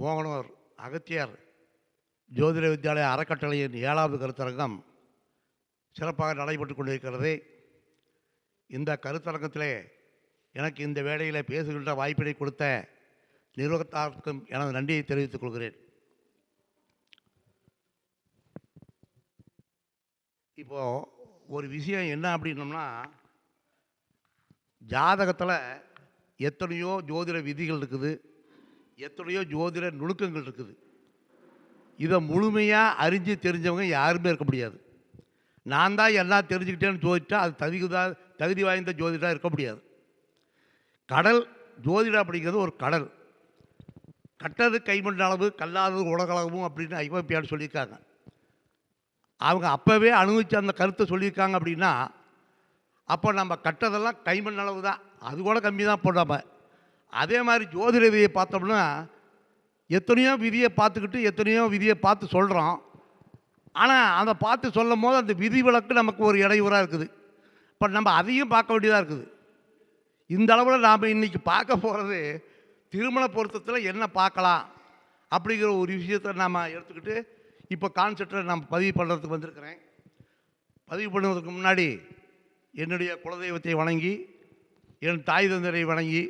மோகனூர் அகத்தியர் ஜோதிட வித்யாலய அறக்கட்டளையின் ஏழாவது கருத்தரங்கம் சிறப்பாக நடைபெற்று கொண்டிருக்கிறது. இந்த கருத்தரங்கத்திலே எனக்கு இந்த வேளையில் பேசுகின்ற வாய்ப்பினை கொடுத்த நிர்வாகத்தாருக்கும் எனது நன்றியை தெரிவித்துக் கொள்கிறேன். இப்போது ஒரு விஷயம் என்ன அப்படின்னோம்னா ஜாதகத்தில் எத்தனையோ ஜோதிட விதிகள் இருக்குது. எத்தனையோ ஜோதிட நுணுக்கங்கள் இருக்குது. இதை முழுமையாக அறிஞ்சு தெரிஞ்சவங்க யாருமே இருக்க முடியாது. நான் தான் எல்லாம் தெரிஞ்சுக்கிட்டேன்னு ஜோதிட்டா அது தகுதிதா தகுதி வாய்ந்த ஜோதிடாக இருக்க முடியாது. கடல் ஜோதிடம் அப்படிங்கிறது ஒரு கடல். கட்டது கைமண் அளவு கல்லாதது உலகளவும் அப்படின்னு ஐரோப்பியான்னு சொல்லியிருக்காங்க. அவங்க அப்போவே அனுபவித்து அந்த கருத்தை சொல்லியிருக்காங்க அப்படின்னா அப்போ நம்ம கட்டதெல்லாம் கைமண் அளவு தான். அது கூட கம்மி தான் போடாமல் அதே மாதிரி ஜோதிட விதியை பார்த்தோம்னா எத்தனையோ விதியை பார்த்துக்கிட்டு எத்தனையோ விதியை பார்த்து சொல்கிறோம் ஆனால் அதை பார்த்து சொல்லும் போது அந்த விதி விளக்கு நமக்கு ஒரு இடையூறாக இருக்குது. இப்போ நம்ம அதையும் பார்க்க வேண்டியதாக இருக்குது. இந்த அளவில் நாம் இன்றைக்கி பார்க்க போகிறது திருமண பொருத்தத்தில் என்ன பார்க்கலாம் அப்படிங்கிற ஒரு விஷயத்தை நாம் எடுத்துக்கிட்டு இப்போ கான்செப்டை நம்ம பதிவு பண்ணுறதுக்கு வந்திருக்கிறேன். பதிவு பண்ணுவதற்கு முன்னாடி என்னுடைய குலதெய்வத்தை வணங்கி என் தாய் தந்தரை வணங்கி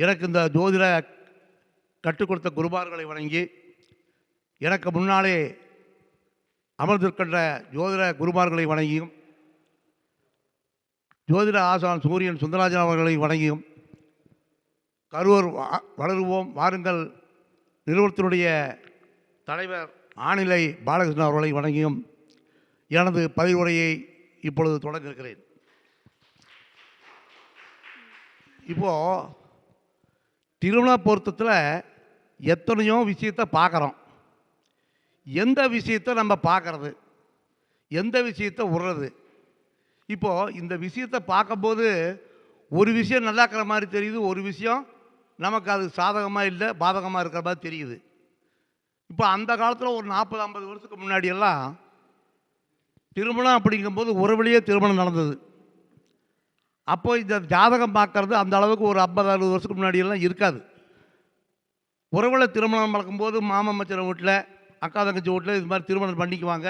எனக்கு இந்த ஜோதிட கற்றுக் கொடுத்த குருபார்களை வணங்கி எனக்கு முன்னாலே அமர்ந்திருக்கின்ற ஜோதிட குருமார்களை வணங்கியும் ஜோதிட ஆசான் சூரியன் சுந்தராஜன் அவர்களை வணங்கியும் கரூர் வளருவோம் வாருங்கள் நிறுவனத்தினுடைய தலைவர் ஆணிலை பாலகிருஷ்ணன் அவர்களை வணங்கியும் எனது பதிவுரையை இப்பொழுது தொடங்கிருக்கிறேன் இப்போது திருமண பொருத்தத்தில் எத்தனையோ விஷயத்தை பார்க்குறோம். எந்த விஷயத்தை நம்ம பார்க்குறது? எந்த விஷயத்தை விடுறது இப்போது இந்த விஷயத்தை பார்க்கும்போது ஒரு விஷயம் நல்லா இருக்கிற மாதிரி தெரியுது ஒரு விஷயம் நமக்கு அது சாதகமாக இல்லை பாதகமாக இருக்கிற மாதிரி தெரியுது. இப்போ அந்த காலத்தில் ஒரு நாற்பது ஐம்பது வருஷத்துக்கு முன்னாடியெல்லாம் திருமணம் அப்படிங்கும்போது ஒரு வழியே திருமணம் நடந்தது. அப்போ இந்த ஜாதகம் பார்க்கறது அந்த அளவுக்கு ஒரு ஐம்பது அறுபது வருஷத்துக்கு முன்னாடியெல்லாம் இருக்காது. உறவுல திருமணம் நடக்கும்போது மாமன் மச்சன் வீட்டில் அக்கா தங்கச்சி வீட்டில் இது மாதிரி திருமணம் பண்ணிக்குவாங்க.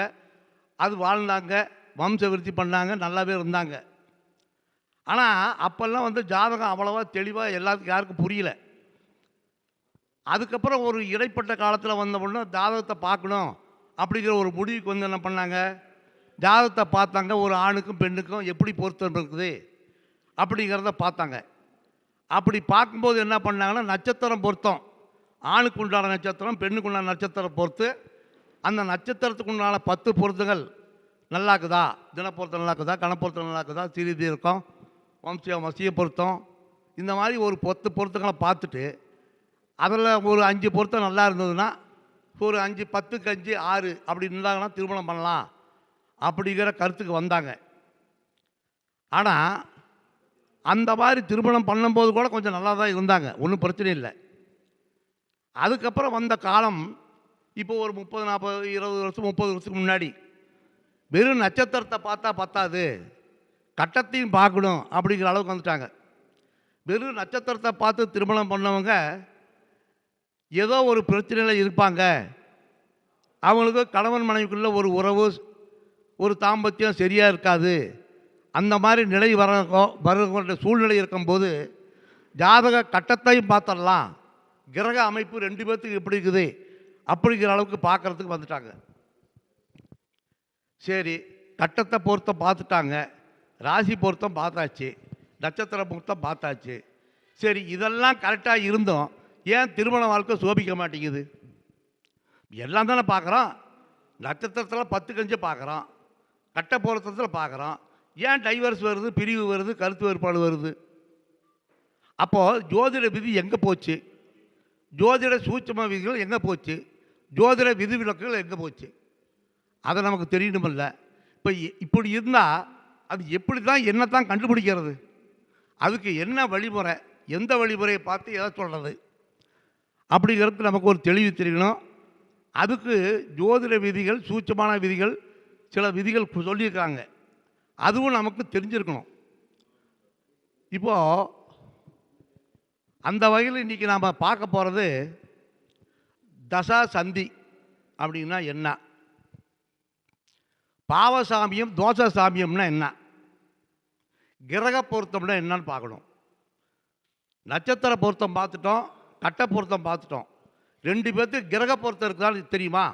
அது வாழ்ந்தாங்க வம்ச விருத்தி பண்ணாங்க நல்லாவே இருந்தாங்க. ஆனால் அப்போல்லாம் வந்து ஜாதகம் அவ்வளோவா தெளிவாக எல்லாத்துக்கும் யாருக்கும் புரியல. அதுக்கப்புறம் ஒரு இடைப்பட்ட காலத்தில் வந்த உடனே ஜாதகத்தை பார்க்கணும் அப்படிங்கிற ஒரு முடிவுக்கு வந்து என்ன பண்ணாங்க? ஜாதகத்தை பார்த்தாங்க ஒரு ஆணுக்கும் பெண்ணுக்கும் எப்படி பொருத்தம் இருக்குது? அப்படிங்கிறத பார்த்தாங்க. அப்படி பார்க்கும்போது என்ன பண்ணாங்கன்னா நட்சத்திரம் பொருத்தம். ஆணுக்கு உண்டான நட்சத்திரம் பெண்ணுக்கு உண்டான நட்சத்திரம் பொறுத்து அந்த நட்சத்திரத்துக்கு உண்டான பத்து பொருத்துகள் நல்லா இருக்குதா தினப்பொருத்தம் நல்லா இருக்குதா கணப்பொருத்தம் நல்லாக்குதா? இருக்குதா சிறிது இருக்கும். வம்சியம் வசிய பொருத்தம். இந்த மாதிரி ஒரு பத்து பொருத்தங்களை பார்த்துட்டு அதில் ஒரு அஞ்சு பொருத்தம் நல்லா இருந்ததுன்னா ஒரு அஞ்சு பத்துக்கு அஞ்சு ஆறு அப்படி இருந்தாங்கன்னா திருமணம் பண்ணலாம். அப்படிங்கிற கருத்துக்கு வந்தாங்க. ஆனால் அந்த மாதிரி திருமணம் பண்ணும்போது கூட கொஞ்சம் நல்லா தான் இருந்தாங்க. ஒன்றும் பிரச்சனை இல்லை. அதுக்கப்புறம் வந்த காலம் இப்போ ஒரு முப்பது நாற்பது இருபது வருஷம் முப்பது வருஷத்துக்கு முன்னாடி வெறும் நட்சத்திரத்தை பார்த்தா பத்தாது. கட்டத்தையும் பார்க்கணும் அப்படிங்கிற அளவுக்கு வந்துட்டாங்க. வெறும் நட்சத்திரத்தை பார்த்து திருமணம் பண்ணவங்க ஏதோ ஒரு பிரச்சனையில் இருப்பாங்க. அவங்களுக்கு கணவன் மனைவிக்குள்ளே ஒரு உறவு ஒரு தாம்பத்தியம் சரியாக இருக்காது. அந்த மாதிரி நிலை வர வருகின்ற சூழ்நிலை இருக்கும்போது ஜாதக கட்டத்தையும் பார்த்துடலாம். கிரக அமைப்பு ரெண்டு பேர்த்துக்கு எப்படி இருக்குது? அப்படிங்கிற அளவுக்கு பார்க்குறதுக்கு வந்துட்டாங்க. சரி கட்டத்தை பொருத்தம் பார்த்துட்டாங்க. ராசி பொருத்தம் பார்த்தாச்சு. நட்சத்திர பொருத்தம் பார்த்தாச்சு. சரி இதெல்லாம் கரெக்டாக இருந்தோம். ஏன் திருமண வாழ்க்கை சோபிக்க மாட்டேங்குது? எல்லாம் தானே பார்க்குறோம். நட்சத்திரத்தில் பத்து கஞ்சு பார்க்குறோம். கட்ட பொருத்தத்தில் பார்க்குறோம். ஏன் டைவர்ஸ் வருது? பிரிவு வருது? கருத்து வேறுபாடு வருது? அப்போது ஜோதிட விதி எங்கே போச்சு? ஜோதிட சூட்சம விதிகள் எங்கே போச்சு? ஜோதிட விதி விலக்குகள் எங்கே போச்சு? அதை நமக்கு தெரியணுமில்ல. இப்போ இ- இப்படி இருந்தால் அது எப்படி தான் என்ன தான் கண்டுபிடிக்கிறது? அதுக்கு என்ன வழிமுறை? எந்த வழிமுறையை பார்த்து எதை சொல்கிறது அப்படிங்கிறது நமக்கு ஒரு தெளிவு தெரியணும். அதுக்கு ஜோதிட விதிகள் சூட்சமான விதிகள் சில விதிகள் சொல்லியிருக்காங்க. அதுவும் நமக்கு தெரிஞ்சிருக்கணும். இப்போது அந்த வகையில் இன்றைக்கி நாம் பார்க்க போகிறது தசா சந்தி அப்படின்னா என்ன? பாவசாமியம் தோசை சாமியம்னா என்ன? கிரக பொருத்தம்னா என்னன்னு பார்க்கணும். நட்சத்திர பொருத்தம் பார்த்துட்டோம் கட்ட பொருத்தம் பார்த்துட்டோம். ரெண்டு பேர்த்துக்கு கிரக பொருத்தம் இருக்குதான்னு தெரியுமா?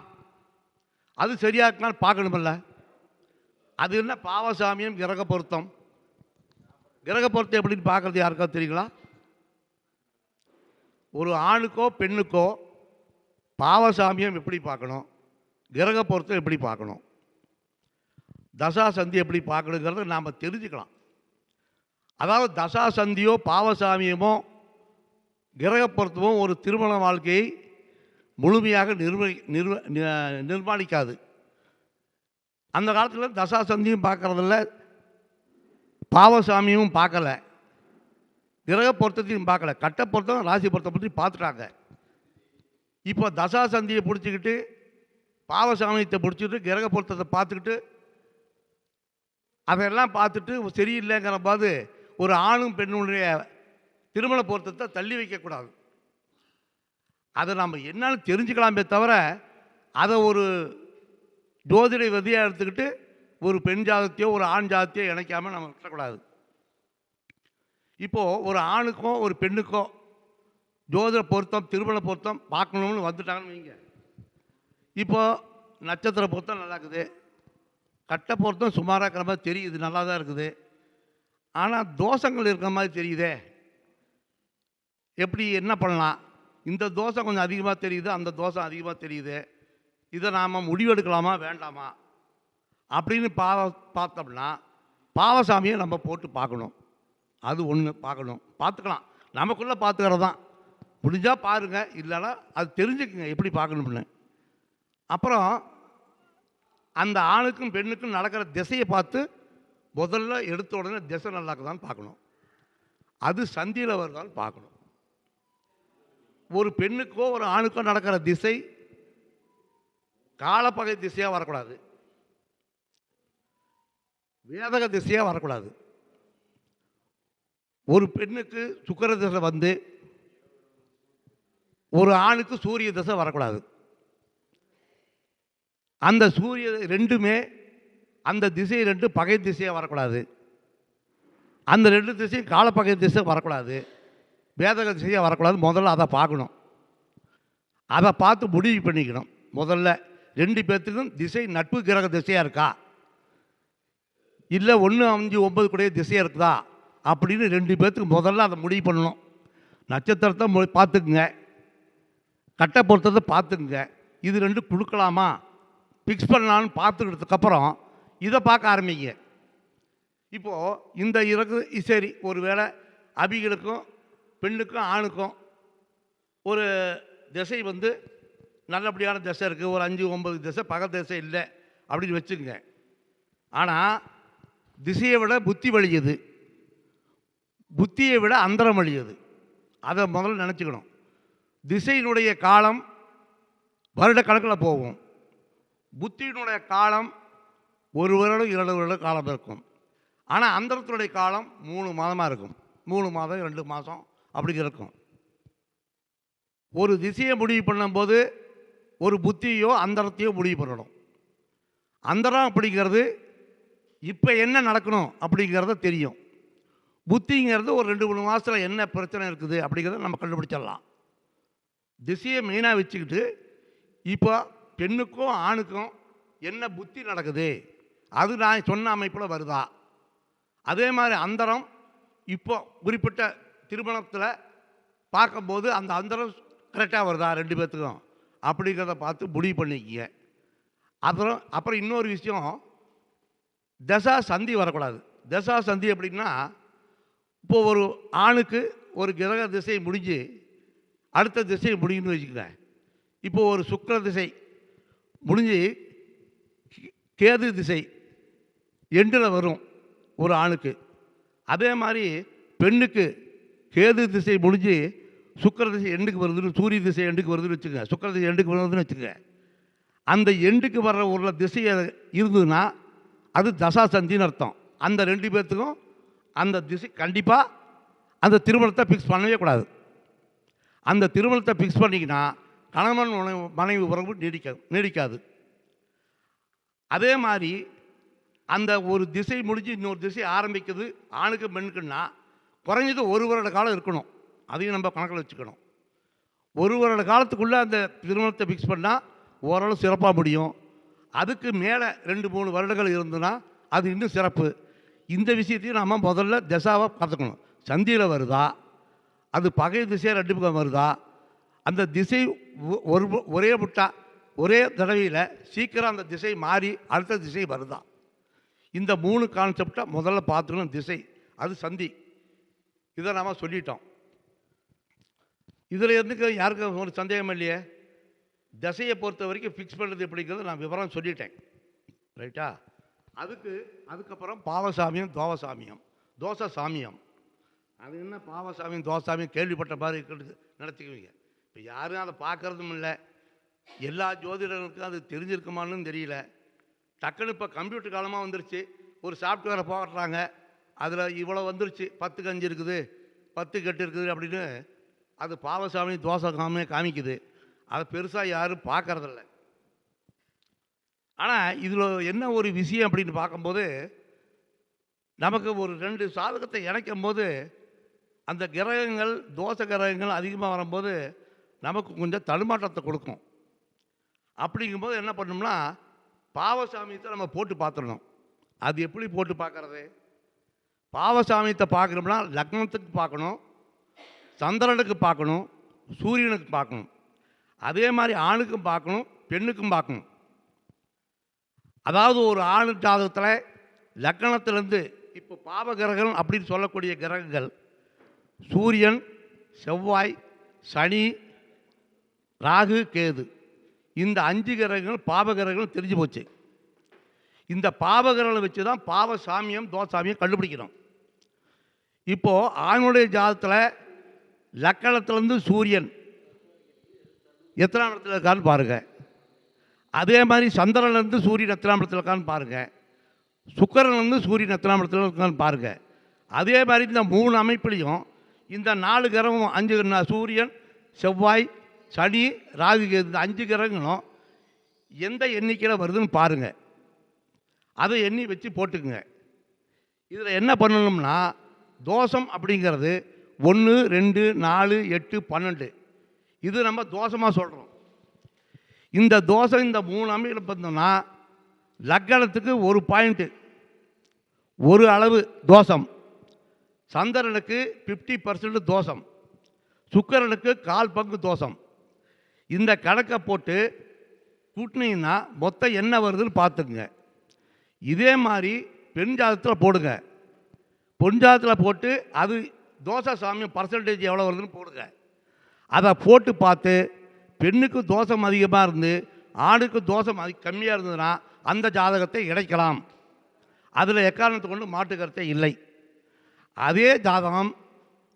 அது சரியா இருக்கான்னு பார்க்கணுமில்ல. அது என்ன பாவசாமியம் கிரக பொருத்தம் கிரக பொருத்தம் எப்படின்னு பார்க்கறது யாருக்கா தெரியுங்களா? ஒரு ஆணுக்கோ பெண்ணுக்கோ பாவசாமியம் எப்படி பார்க்கணும்? கிரக பொருத்தம் எப்படி பார்க்கணும்? தசா சந்தி எப்படி பார்க்கணுங்கிறத நாம் தெரிஞ்சுக்கலாம். அதாவது தசா சந்தியோ பாவசாமியமோ கிரக பொருத்தமோ ஒரு திருமண வாழ்க்கையை முழுமையாக நிர்வ நிர்வ நிர்மாணிக்காது. அந்த காலத்தில் தசா சந்தியும் பார்க்கறதில்ல பாவசாமியும் பார்க்கல கிரக பொருத்தத்தையும் பார்க்கல. கட்ட பொருத்தம் ராசி பொருத்தம் பற்றி பார்த்துட்டாங்க. இப்போ தசா சந்தியை பிடிச்சிக்கிட்டு பாவசாமியத்தை பிடிச்சிட்டு கிரக பொருத்தத்தை பார்த்துக்கிட்டு அதெல்லாம் பார்த்துட்டு சரியில்லைங்கிற போது ஒரு ஆணும் பெண்ணுடைய திருமண பொருத்தத்தை தள்ளி வைக்கக்கூடாது. அதை நம்ம என்னன்னு தெரிஞ்சுக்கலாமே தவிர அதை ஒரு ஜோதிட விதியாக எடுத்துக்கிட்டு ஒரு பெண் ஜாதத்தையோ ஒரு ஆண் ஜாதத்தையோ இணைக்காமல் நம்ம விட்டக்கூடாது இப்போது ஒரு ஆணுக்கோ ஒரு பெண்ணுக்கோ ஜோதிட பொருத்தம் திருமண பொருத்தம் பார்க்கணும்னு வந்துட்டாங்கன்னு வைங்க. இப்போது நட்சத்திர பொருத்தம் நல்லா இருக்குது கட்ட பொருத்தம் சுமாராக இருக்கிற மாதிரி தெரியுது நல்லா தான் இருக்குது. ஆனால் தோஷங்கள் இருக்கிற மாதிரி தெரியுதே. எப்படி என்ன பண்ணலாம்? இந்த தோசை கொஞ்சம் அதிகமாக தெரியுது அந்த தோசை அதிகமாக தெரியுது. இதை நாம் முடிவெடுக்கலாமா வேண்டாமா? அப்படின்னு பா பார்த்தோம்னா பாவசாமியை நம்ம போட்டு பார்க்கணும். அது ஒன்று பார்க்கணும். பார்த்துக்கலாம். நமக்குள்ளே பார்த்துக்கிறது தான் முடிஞ்சால் பாருங்கள் இல்லைன்னா அது தெரிஞ்சுக்குங்க. எப்படி பார்க்கணும்னு. அப்புறம் அந்த ஆணுக்கும் பெண்ணுக்கும் நடக்கிற திசையை பார்த்து முதல்ல எடுத்த உடனே திசை நல்லா இருக்குதான்னு பார்க்கணும். அது சந்தியில் வருதான்னு பார்க்கணும். ஒரு பெண்ணுக்கோ ஒரு ஆணுக்கோ நடக்கிற திசை காலப்பகை திசையாக வரக்கூடாது. வேதக திசையாக வரக்கூடாது. ஒரு பெண்ணுக்கு சுக்கிர திசை வந்து ஒரு ஆணுக்கு சூரிய திசை வரக்கூடாது. அந்த சூரிய ரெண்டுமே அந்த திசை ரெண்டு பகை திசையாக வரக்கூடாது. அந்த ரெண்டு திசையும் காலப்பகை திசை வரக்கூடாது. வேதக திசையாக வரக்கூடாது. முதல்ல அதை பார்க்கணும். அதை பார்த்து முடிவு பண்ணிக்கணும். முதல்ல ரெண்டு பேர்த்துக்கும் திசை நட்பு கிரக திசையாக இருக்கா? இல்லை ஒன்று அஞ்சு ஒம்பது கூடிய திசையாக இருக்குதா? அப்படின்னு ரெண்டு பேர்த்துக்கு முதல்ல அதை முடிவு பண்ணணும். நட்சத்திரத்தை பார்த்துக்குங்க. கட்டை பொருத்தத்தை பார்த்துக்குங்க. இது ரெண்டு கொடுக்கலாமா ஃபிக்ஸ் பண்ணலான்னு பார்த்துக்கிட்டதுக்கப்புறம் இதை பார்க்க ஆரம்பிங்க. இப்போது இந்த இறகு சரி ஒரு வேளை அபிகளுக்கும் பெண்ணுக்கும் ஆணுக்கும் ஒரு திசை வந்து நல்லபடியான திசை இருக்குது ஒரு அஞ்சு ஒம்பது திசை பகல் திசை இல்லை அப்படின்னு வச்சுக்கோங்க. ஆனால் திசையை விட புத்தி வழியுது புத்தியை விட அந்தரம் வழியுது அதை முதல்ல நினச்சிக்கணும். திசையினுடைய காலம் வருட கணக்கில் போகும். புத்தியினுடைய காலம் ஒரு வருடம் இரண்டு வருடம் காலம் இருக்கும். ஆனால் அந்தரத்தினுடைய காலம் மூணு மாதமாக இருக்கும். மூணு மாதம் ரெண்டு மாதம் அப்படி இருக்கும். ஒரு திசையை முடிவு பண்ணும்போது ஒரு புத்தியோ அந்தரத்தையோ முடிவு பண்ணணும். அந்தரம் அப்படிங்கிறது இப்போ என்ன நடக்கணும் அப்படிங்கிறத தெரியும். புத்திங்கிறது ஒரு ரெண்டு மூணு மாதத்தில் என்ன பிரச்சனை இருக்குது அப்படிங்கிறத நம்ம கண்டுபிடிச்சிடலாம். திசையை மெயினாக வச்சுக்கிட்டு இப்போ பெண்ணுக்கும் ஆணுக்கும் என்ன புத்தி நடக்குது? அது நான் சொன்ன அமைப்பில் வருதா? அதே மாதிரி அந்தரம் இப்போ குறிப்பிட்ட திருமணத்தில் பார்க்கும்போது அந்த அந்தரம் கரெக்டாக வருதா ரெண்டு பேர்த்துக்கும் அப்படிங்கிறத பார்த்து முடிவு பண்ணிக்கிங்க. அப்புறம் அப்புறம் இன்னொரு விஷயம் தசா சந்தி வரக்கூடாது. தசா சந்தி அப்படின்னா இப்போ ஒரு ஆணுக்கு ஒரு கிரக திசை முடிஞ்சு அடுத்த திசை முடியும்னு வச்சுக்கிறேன் இப்போ ஒரு சுக்கர திசை முடிஞ்சு கேது திசை எண்டில் வரும் ஒரு ஆணுக்கு. அதே மாதிரி பெண்ணுக்கு கேது திசை முடிஞ்சு சுக்கிர திசை எண்டுக்கு வருதுன்னு சூரிய திசை எண்டுக்கு வருதுன்னு வச்சுக்கோங்க. சுக்கர திசை எண்டுக்கு வருதுன்னு வச்சுக்கோங்க. அந்த எண்டுக்கு வர்ற ஒரு திசை இருந்ததுன்னா அது தசா சந்தின்னு அர்த்தம். அந்த ரெண்டு பேர்த்துக்கும் அந்த திசை கண்டிப்பாக அந்த திருமணத்தை ஃபிக்ஸ் பண்ணவே கூடாது. அந்த திருமணத்தை ஃபிக்ஸ் பண்ணிங்கன்னா கணவன் மனைவி மனைவி உறவு நீடிக்க நீடிக்காது. அதே மாதிரி அந்த ஒரு திசை முடிஞ்சு இன்னொரு திசை ஆரம்பிக்குது ஆணுக்கு பெண்ணுக்குன்னா குறைஞ்சது ஒரு வருட காலம் இருக்கணும். அதையும் நம்ம கணக்கில் வச்சுக்கணும். ஒரு வருட காலத்துக்குள்ளே அந்த திருமணத்தை ஃபிக்ஸ் பண்ணால் ஓரளவு சிறப்பாக முடியும். அதுக்கு மேலே ரெண்டு மூணு வருடங்கள் இருந்ததுன்னா அது இன்னும் சிறப்பு. இந்த விஷயத்தையும் நம்ம முதல்ல திசாவாக பார்த்துக்கணும். சந்தியில் வருதா? அது பகை திசை ரெண்டு பக்கம் வருதா? அந்த திசை ஒ- ஒரு ஒரே முட்டா ஒரே தடவையில் சீக்கிரம் அந்த திசை மாறி அடுத்த திசை வருதா? இந்த மூணு கான்செப்டை முதல்ல பார்த்துக்கணும் திசை. அது சந்தி. இதை நாம் சொல்லிட்டோம். இதில் இருந்துக்கு யாருக்கும் ஒரு சந்தேகம் இல்லையே? திசையை பொறுத்த வரைக்கும் ஃபிக்ஸ் பண்ணுறது எப்படிங்கிறது நான் விவரம் சொல்லிட்டேன். ரைட்டா அதுக்கு அதுக்கப்புறம் பாவசாமியம் தோவசாமியம் தோசை சாமியம் அது என்ன பாவசாமியும் தோசாமியும் கேள்விப்பட்ட மாதிரி இருக்கிறது நடத்திக்குவீங்க. இப்போ யாரும் அதை பார்க்கறதும் இல்லை. எல்லா ஜோதிடர்களுக்கும் அது தெரிஞ்சிருக்குமான்னு தெரியல. டக்குன்னு இப்போ கம்ப்யூட்டர் காலமாக வந்துருச்சு. ஒரு சாஃப்ட்வேரை போடுறாங்க. அதில் இவ்வளோ வந்துருச்சு. பத்துக்கு அஞ்சு இருக்குது. பத்து கெட்டு இருக்குது அப்படின்னு அது பாவசாமி தோசை காமே காமிக்குது. அதை பெருசாக யாரும் பார்க்கறதில்ல. ஆனால் இதில் என்ன ஒரு விஷயம் அப்படின்னு பார்க்கும்போது நமக்கு ஒரு ரெண்டு சாதகத்தை இணைக்கும் போது அந்த கிரகங்கள் தோசை கிரகங்கள் அதிகமாக வரும்போது நமக்கு கொஞ்சம் தடுமாற்றத்தை கொடுக்கும். அப்படிங்கும்போது என்ன பண்ணோம்னா பாவசாமியத்தை நம்ம போட்டு பார்த்துடணும். அது எப்படி போட்டு பார்க்கறது? பாவசாமியத்தை பார்க்கணும்னா லக்னத்துக்கு பார்க்கணும். சந்திரனுக்கு பார்க்கணும் சூரியனுக்கு பார்க்கணும். அதே மாதிரி ஆணுக்கும் பார்க்கணும் பெண்ணுக்கும் பார்க்கணும். அதாவது ஒரு ஆணு ஜாதகத்தில் லக்கணத்திலேருந்து இப்போ பாவ கிரகம் அப்படின்னு சொல்லக்கூடிய கிரகங்கள் சூரியன் செவ்வாய் சனி ராகு கேது. இந்த அஞ்சு கிரகங்கள் பாவ கிரகங்கள் தெரிஞ்சு போச்சு. இந்த பாவ கிரகங்களை வச்சு தான் பாவ சாமியம் தோசாமியம் கண்டுபிடிக்கிறோம். இப்போது ஆணுடைய ஜாதத்தில் லக்கணத்திலேருந்து சூரியன். எத்தனாம் இடத்துல இருக்கான்னு பாருங்கள் அதே மாதிரி சந்திரன்லேருந்து சூரியன் எத்தனாம் இடத்துல இருக்கான்னு பாருங்கள் சுக்கரன்லேருந்து சூரியன் எத்தனாம் இடத்துல இருக்கான்னு பாருங்கள் அதே மாதிரி இந்த மூணு அமைப்புலையும் இந்த நாலு கிரகம் அஞ்சு சூரியன் செவ்வாய் சனி ராகு இந்த அஞ்சு கிரகங்களும் எந்த எண்ணிக்கையில் வருதுன்னு பாருங்கள் அதை எண்ணி வச்சு போட்டுக்குங்க. இதில் என்ன பண்ணணும்னா தோஷம் அப்படிங்கிறது ஒன்று ரெண்டு நாலு எட்டு பன்னெண்டு. இது நம்ம தோஷமாக சொல்கிறோம் இந்த தோசை இந்த மூணு அமைப்பில் பார்த்தோம்னா லக்கணத்துக்கு ஒரு பாயிண்ட்டு ஒரு அளவு தோஷம். சந்திரனுக்கு ஃபிஃப்டி பர்சன்ட் தோஷம். சுக்கரனுக்கு கால் பங்கு தோஷம். இந்த கணக்கை போட்டு கூட்டினீங்கன்னா மொத்தம் என்ன வருதுன்னு பார்த்துக்குங்க. இதே மாதிரி பெண் ஜாதத்தில் போடுங்க. பொன் ஜாதத்தில் போட்டு அது தோசை சாமியும் பர்சன்டேஜ் எவ்வளோ வருதுன்னு போடுங்க. அதை போட்டு பார்த்து பெண்ணுக்கு தோஷம் அதிகமாக இருந்து ஆணுக்கு தோஷம் அதி கம்மியாக இருந்ததுன்னா அந்த ஜாதகத்தை இணைக்கலாம். அதில் எக்காரணத்தை கொண்டு மாட்டுக்கருத்தே இல்லை. அதே ஜாதகம்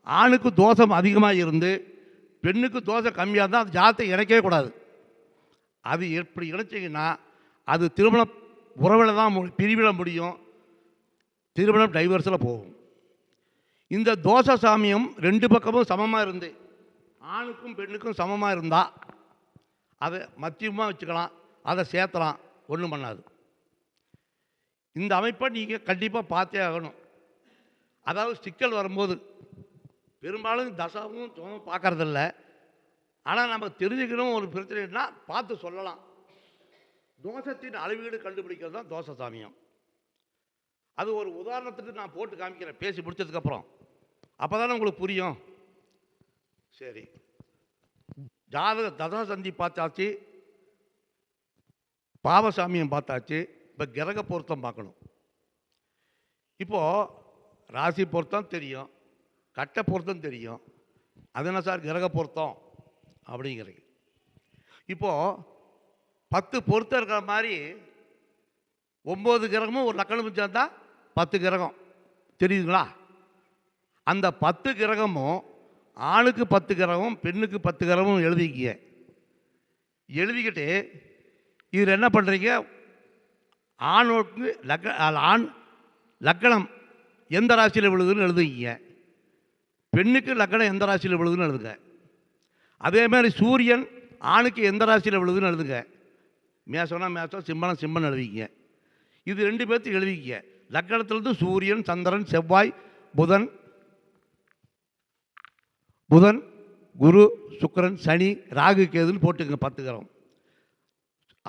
ஆணுக்கு தோஷம் அதிகமாக இருந்து பெண்ணுக்கு தோஷம் கம்மியாக இருந்தால் அந்த ஜாதகத்தை இணைக்கவே கூடாது. அது எப்படி இணைச்சிங்கன்னா அது திருமண உறவில் தான் மு- பிரிவில் முடியும். திருமணம் டைவர்ஸில் போகும். இந்த தோசை சாமியம் ரெண்டு பக்கமும் சமமாக இருந்து ஆணுக்கும் பெண்ணுக்கும் சமமாக இருந்தால் அதை மத்தியமாக வச்சுக்கலாம் அதை சேர்த்தலாம் ஒன்றும் பண்ணாது. இந்த அமைப்பை நீங்கள் கண்டிப்பாக பார்த்தே ஆகணும். அதாவது சிக்கல் வரும்போது பெரும்பாலும் தசாவும் சுமம் பார்க்கறதில்ல. ஆனால் நம்ம தெரிஞ்சுக்கணும் ஒரு பிரச்சனைனா பார்த்து சொல்லலாம். தோஷத்தின் அளவீடு கண்டுபிடிக்கிறது தான் தோசை சாமியம். அது ஒரு உதாரணத்துக்கு நான் போட்டு காமிக்கிறேன் பேசி முடிச்சதுக்கப்புறம் அப்போ தானே உங்களுக்கு புரியும். சரி. ஜாதக தசா சந்தி பார்த்தாச்சு. பாவசாமியம் பார்த்தாச்சு. இப்போ கிரக பொருத்தம் பார்க்கணும். இப்போது ராசி பொருத்தம் தெரியும். கட்ட பொருத்தம் தெரியும். அது என்ன சார்? கிரக பொருத்தம் அப்படிங்கிறீங்க இப்போது பத்து பொருத்தம் இருக்கிற மாதிரி ஒம்பது கிரகமும் ஒரு லக்கணம் சேர்ந்தா பத்து கிரகம். தெரியுதுங்களா? அந்த பத்து கிரகமும் ஆணுக்கு பத்து கிரகம் பெண்ணுக்கு பத்து கிரகமும் எழுதிக்கிங்க எழுதிக்கிட்டு இதில் என்ன பண்ணுறீங்க ஆணுக்கு லக்க ஆண் லக்கணம் எந்த ராசியில் விழுதுன்னு எழுதுங்க. பெண்ணுக்கு லக்கணம் எந்த ராசியில் விழுதுன்னு எழுதுங்க. அதே மாதிரி சூரியன் ஆணுக்கு எந்த ராசியில் விழுதுன்னு எழுதுங்க. மேசம்னா மேசம் சிம்மனா சிம்மன் எழுதிங்க இது ரெண்டு பேர்த்து எழுதிக்க லக்கணத்துலேருந்து சூரியன் சந்திரன் செவ்வாய் புதன் புதன் குரு சுக்கரன் சனி ராகு கேதுன்னு போட்டுக்கங்க பத்து கிரகம்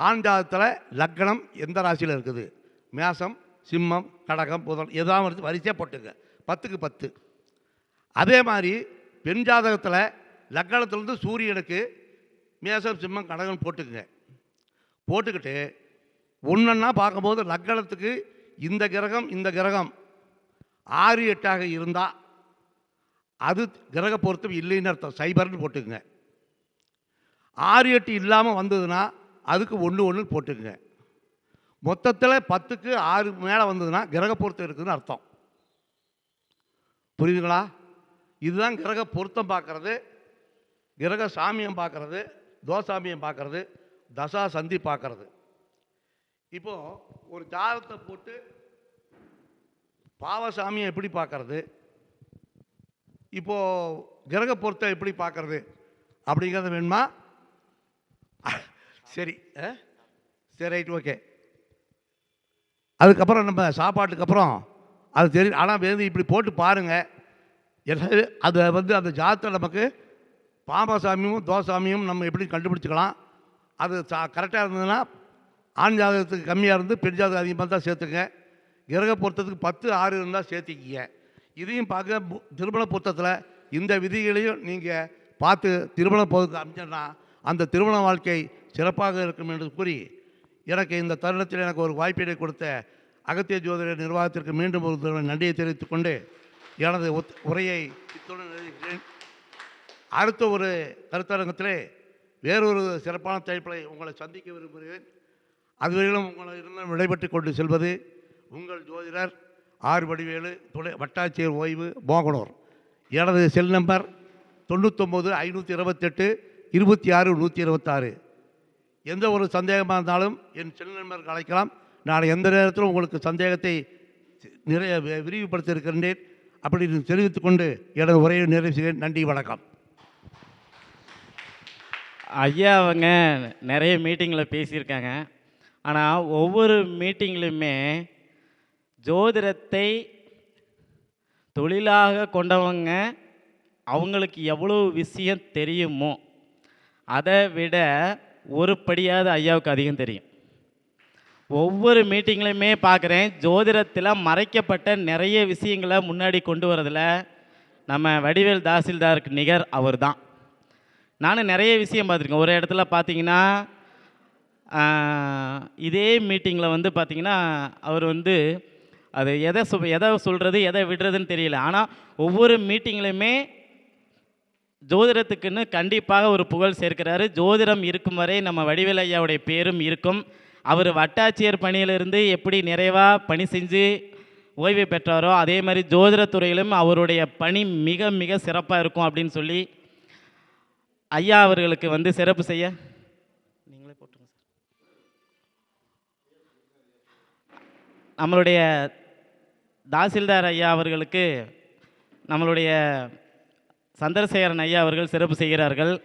ஆண் ஜாதத்தில் லக்கணம் எந்த ராசியில் இருக்குது? மேசம் சிம்மம் கடகம் புதன் எதாவது எடுத்து வரிசையாக போட்டுங்க. பத்துக்கு பத்து. அதே மாதிரி பெண் ஜாதகத்தில் லக்னத்துலேருந்து சூரியனுக்கு மேசம் சிம்மம் கடகம் போட்டுக்குங்க. போட்டுக்கிட்டு ஒன்றுன்னா பார்க்கும்போது லக்கணத்துக்கு இந்த கிரகம் இந்த கிரகம் ஆறு எட்டாக இருந்தால் அது கிரக பொருத்தம் இல்லைன்னு அர்த்தம். சைபர்னு போட்டுக்குங்க. ஆறு எட்டு இல்லாமல் வந்ததுன்னா அதுக்கு ஒன்று ஒன்று போட்டுக்குங்க. மொத்தத்தில் பத்துக்கு ஆறு மேலே வந்ததுன்னா கிரக பொருத்தம் இருக்குதுன்னு அர்த்தம். புரியுதுங்களா? இதுதான் கிரக பொருத்தம் பார்க்குறது கிரக சாமியம் பார்க்குறது தோசாமியம் பார்க்குறது தசா சந்தி பார்க்குறது. இப்போது ஒரு ஜாதகத்தை போட்டு பாவசாமியை எப்படி பார்க்குறது? இப்போ கிரக பொருத்தம் எப்படி பார்க்கறது? அப்படிங்கிறது வேணுமா? சரி? சரி ரைட் ஓகே அதுக்கப்புறம் நம்ம சாப்பாட்டுக்கு அப்புறம் அது தெரியும் ஆனால் வந்து இப்படி போட்டு பாருங்கள் எல்லாமே அதை வந்து அந்த ஜாதத்தை நமக்கு பாம்பசாமியும் தோசாமியும் நம்ம எப்படி கண்டுபிடிச்சிக்கலாம்? அது சா கரெக்டாக இருந்ததுன்னா ஆண் ஜாதகத்துக்கு கம்மியாக இருந்து பெண் ஜாதகம் அதிகமாக தான் சேர்த்துங்க கிரக பொருத்தத்துக்கு பத்து ஆறு இருந்தால் சேர்த்திக்கிங்க. இதையும் பார்க்க திருமண புத்தகத்தில் இந்த விதிகளையும் நீங்கள் பார்த்து திருமண பொருத்தத்தை அமைச்சனா அந்த திருமண வாழ்க்கை சிறப்பாக இருக்கும் என்று கூறி எனக்கு இந்த தருணத்தில் எனக்கு ஒரு வாய்ப்பினை கொடுத்த அகத்திய ஜோதிட நிர்வாகத்திற்கு மீண்டும் ஒரு நன்றியை தெரிவித்துக் கொண்டு எனது உரையை இத்துடன் எழுதுகிறேன் அடுத்த ஒரு கருத்தரங்கத்திலே வேறொரு சிறப்பான தலைப்பை உங்களை சந்திக்க விரும்புகிறேன். அதுவரையிலும் உங்களை இருந்து விடைபெற்று கொண்டு செல்வது உங்கள் ஜோதிடர் ஆறு வடிவேலு துணை வட்டாட்சியர் ஓய்வு மோகனூர். எனது செல் நம்பர் தொண்ணூத்தொம்பது ஐநூற்றி இருபத்தெட்டு இருபத்தி ஆறு நூற்றி இருபத்தாறு. எந்த ஒரு சந்தேகமாக இருந்தாலும் என் செல் நம்பருக்கு அழைக்கலாம். நான் எந்த நேரத்திலும் உங்களுக்கு சந்தேகத்தை நிறைய வி- விரிவுபடுத்த இருக்கின்றேன் அப்படி தெரிவித்துக்கொண்டு எனது உரையை நிறைவு செய்கிறேன். நன்றி வணக்கம். ஐயா அவங்க நிறைய மீட்டிங்கில் பேசியிருக்காங்க. ஆனால் ஒவ்வொரு மீட்டிங்லேயுமே ஜோதிடத்தை தொழிலாக கொண்டவங்க அவங்களுக்கு எவ்வளோ விஷயம் தெரியுமோ அதை விட ஒரு படியாவது ஐயாவுக்கு அதிகம் தெரியும். ஒவ்வொரு மீட்டிங்லையுமே பார்க்குறேன் ஜோதிடத்தில் மறைக்கப்பட்ட நிறைய விஷயங்களை முன்னாடி கொண்டு வரதில் நம்ம வடிவேல் தாசில்தாருக்கு நிகர் அவர் தான் நானும் நிறைய விஷயம் பார்த்துருக்கேன். ஒரு இடத்துல பார்த்தீங்கன்னா இதே மீட்டிங்கில் வந்து பார்த்திங்கன்னா அவர் வந்து அது எதை சொ எதை சொல்கிறது எதை விடுறதுன்னு தெரியல. ஆனால் ஒவ்வொரு மீட்டிங்லையுமே ஜோதிடத்துக்குன்னு கண்டிப்பாக ஒரு புகழ் சேர்க்கிறாரு. ஜோதிடம் இருக்கும் வரை நம்ம வடிவேலையாவுடைய பேரும் இருக்கும். அவர் வட்டாட்சியர் பணியிலிருந்து எப்படி நிறைவாக பணி செஞ்சு ஓய்வு பெற்றாரோ அதே மாதிரி ஜோதிடத்துறையிலும் அவருடைய பணி மிக மிக சிறப்பாக இருக்கும் அப்படின்னு சொல்லி ஐயா அவர்களுக்கு வந்து சிறப்பு செய்ய. நீங்களே போட்டுருங்க சார். நம்மளுடைய தாசில்தார் ஐயா அவர்களுக்கு நம்மளுடைய சந்திரசேகரன் ஐயா அவர்கள் சிறப்பு செய்கிறார்கள்.